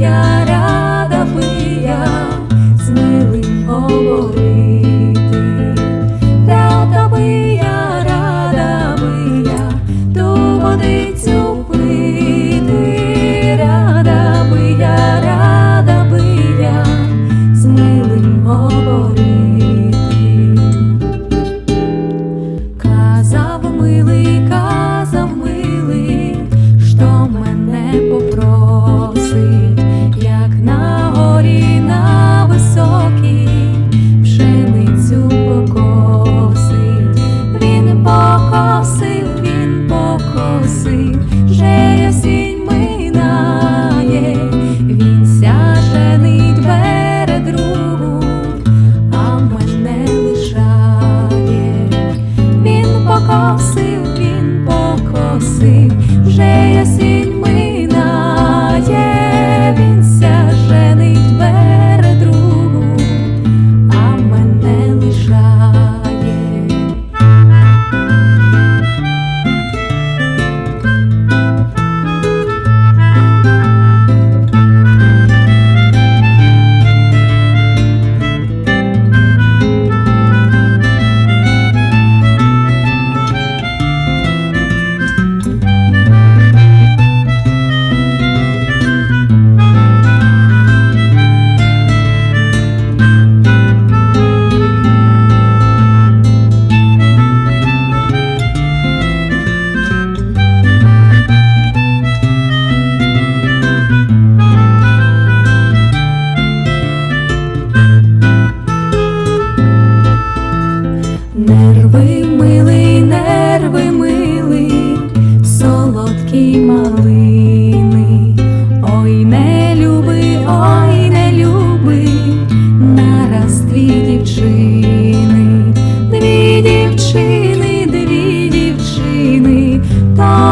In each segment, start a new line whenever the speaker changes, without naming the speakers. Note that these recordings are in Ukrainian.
я рада пия з милим оборотом. Покосив, він покосив, вже я минає,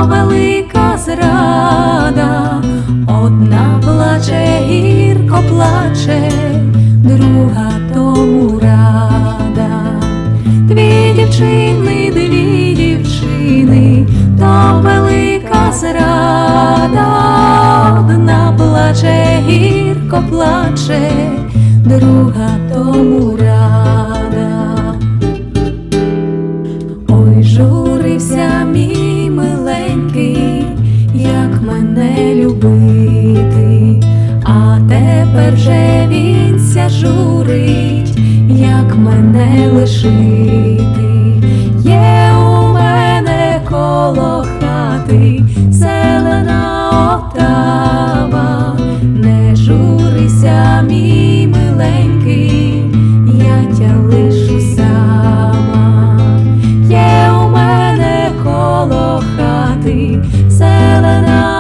велика зрада, одна плаче, гірко плаче, друга тому рада. Дві дівчини, дві дівчини, то велика зрада, одна плаче, гірко плаче, друга тому рада. Журить, як мене лишити. Є у мене коло хати зелена отава, не журися, мій миленький, я тя лишу. Є у мене коло хати зелена